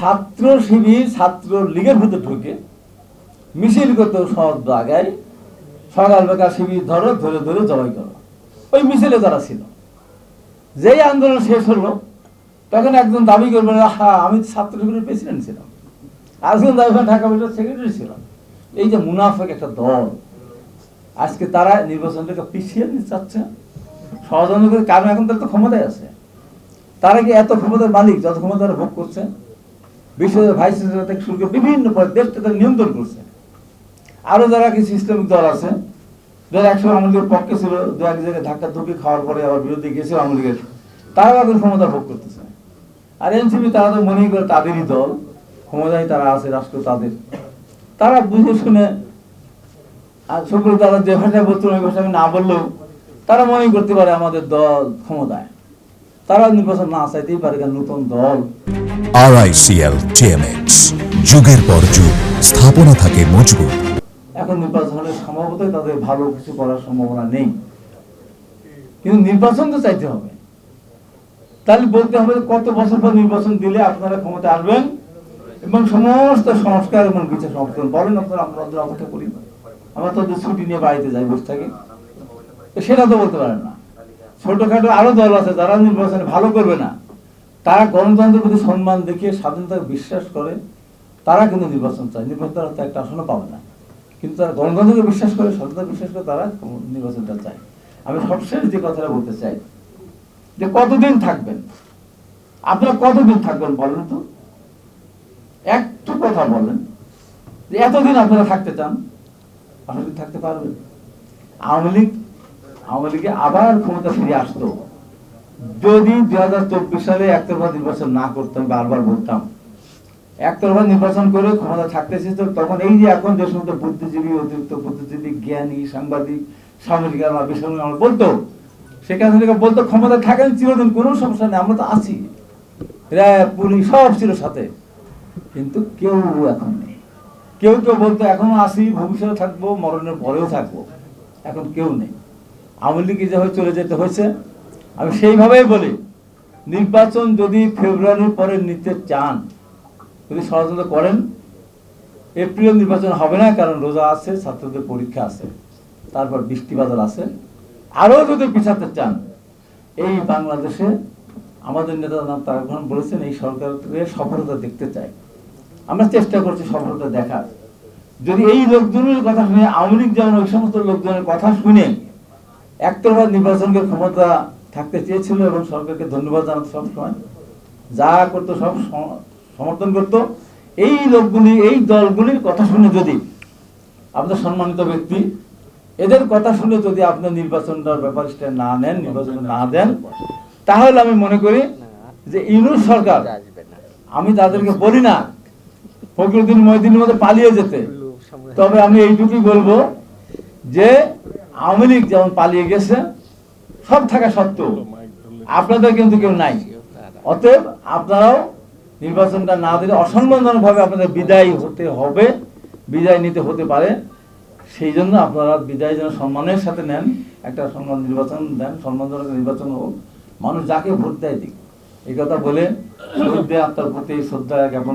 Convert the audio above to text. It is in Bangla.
ছাত্র শিবির ছাত্র লীগের ভিতরে ঢুকে মিছিল করতে সহজ আগায় সকাল বেকার শিবির ধরো, ধরে ধরে জবাই করো। ওই মিছিলে যারা ছিল, যেই আন্দোলন শেষ হলো, তখন একজন দাবি করবেন হ্যাঁ আমি ছাত্র শিবিরের প্রেসিডেন্ট ছিলাম। আরেকজন দাবি ঢাকা বিশ্ববিদ্যালয়ের সেক্রেটারি ছিলাম। এই যে মুনাফেক একটা দল, আজকে তারা নির্বাচনটাকে পিছিয়ে নিতে চাচ্ছে। ষড়যন্ত্র করে কারণ এখন তারা তো ক্ষমতায় আছে। তারা কি এত ক্ষমতার মালিক, যত ক্ষমতা ভোগ করছে? বিশ্বের ভাইস প্রেসিডেন্ট থেকে শুরু করে বিভিন্ন নিয়ন্ত্রণ করছে। আরও যারা দল আছে, যারা একসময় আমাদের পক্ষে ছিল দু এক জায়গায় ধাক্কা ধুকি খাওয়ার পরে আবার বিরোধী গেছিল লীগের। তারাও এখন ক্ষমতা ভোগ করতেছে। আর এনসিপি তারা তো মনেই করে তাদেরই দল, ক্ষমতায় তারা আছে, রাষ্ট্র তাদের। তারা বুঝে শুনে, আর শুক্র তারা যে ভাষায় বলতো ওই ভাষা আমি না বললেও তারা মনে করতে পারে আমাদের দল ক্ষমতায়। তারা নির্বাচন না চাইতেই পারে নতুন দল। আরআইসিএল টিএমএক্স যুগের পর যুগ স্থাপনা থাকে মজবুত। এখন নির্বাচন হলে সম্ভবতই তাদের ভালো কিছু করার সম্ভাবনা নেই। কিন্তু নির্বাচন তো চাইতে হবে। তাহলে বলতে হবে কত বছর পর নির্বাচন দিলে আপনারা ক্ষমতা আসবেন এবং সমস্ত সংস্কার এবং বিচার সংস্কার বলেন আপনারা আমরা অপেক্ষা করি আমরা তোদের ছুটি নিয়ে বাড়িতে যাই বসে থাকি। তো সেটা তো বলতে পারেন না। ছোটখাটো আরও দল আছে যারা নির্বাচনে ভালো করবে না, তারা গণতন্ত্রের প্রতি সম্মান দেখিয়ে স্বাধীনতাকে বিশ্বাস করে, তারা কিন্তু নির্বাচন চায়। নির্বাচন তারা তো একটা আসনও পাবে না। কিন্তু তারা গণতন্ত্রকে বিশ্বাস করে, স্বাধীনতা বিশ্বাস করে তারা নির্বাচনটা চায়। আমি সবশেষ যে কথাটা বলতে চাই, যে কতদিন থাকবেন? আপনারা কতদিন থাকবেন বলেন তো? একটু কথা বলেন। যে এতদিন আপনারা থাকতে চান আসলে থাকতে পারবেন। আওয়ামী লীগ আওয়ামী আবার ক্ষমতা ফিরে আসতো। যদি দুই হাজার চব্বিশ সালে একতরফা নির্বাচন না করতাম, বারবার বলতাম, একতরফা নির্বাচন করে ক্ষমতা থাকতে চেয়েছিল তখন এই যে এখন যে সমস্ত বুদ্ধিজীবী, অতিরিক্ত বুদ্ধিজীবী, জ্ঞানী, সাংবাদিক সামাজিক আমার বিষয় আমরা বলতো সেখান থেকে বলতো, ক্ষমতা থাকেন চিরদিন, কোনো সমস্যা নেই, আমরা তো আছি। র্যাব, পুলিশ, সব ছিল সাথে। কিন্তু কেউ এখন নেই। কেউ কেউ বলতো, এখনও আসি ভবিষ্যতে থাকব, মরণের পরেও থাকব। এখন কেউ নেই। আওয়ামী লীগে যেভাবে চলে যেতে হয়েছে, আমি সেইভাবেই বলি, নির্বাচন যদি ফেব্রুয়ারির পরে নিতে চান, যদি ষড়যন্ত্র করেন এপ্রিল নির্বাচন হবে না, কারণ রোজা আছে, ছাত্রদের পরীক্ষা আছে, তারপর বৃষ্টি বাদল আছে। আরও যদি পিছাতে চান, এই বাংলাদেশে আমাদের নেতা নাম তারা বলেছেন, এই সরকারের সফলতা দেখতে চাই। আমরা চেষ্টা করছি সফলতা দেখার। যদি এই লোকজনের কথা শুনে, আওয়ামী লীগ যেমন ওই সমস্ত লোকজনের কথা শুনে একতরফা নির্বাচনকে ক্ষমতা থাকতে চেয়েছিল এবং সরকারকে ধন্যবাদ জানাতো সবসময়। যা করতো সব সম- সমর্থন করত। এই লোকগুলি, এই দলগুলির কথা শুনে যদি আপনার সম্মানিত ব্যক্তি, এদের কথা শুনে যদি আপনার নির্বাচনটার ব্যাপার না নেন, নির্বাচন না দেন, তাহলে আমি মনে করি যে ইউনুস সরকার, আমি তাদেরকে বলি না, ফখরুদ্দিন মহিদিনের মধ্যে পালিয়ে যেতে। তবে আমি এইটুকুই বলব যে আওয়ামী লীগ যেমন পালিয়ে গেছে, সব থাকা সত্ত্বেও আপনাদের কিন্তু কেউ নাই। অতএব আপনারাও নির্বাচনটা না দিলে অসম্মানজনক ভাবে আপনাদের বিদায় হতে হবে, বিদায় নিতে হতে পারে। সেই জন্য আপনারা বিদায় যেন সম্মানের সাথে নেন, একটা সম্মান নির্বাচন দেন, সম্মানজনক নির্বাচন হোক, মানুষ যাকে ভোট দেয় দিক। এই কথা বলে শহীদদের আত্মার প্রতি শ্রদ্ধা জ্ঞাপন।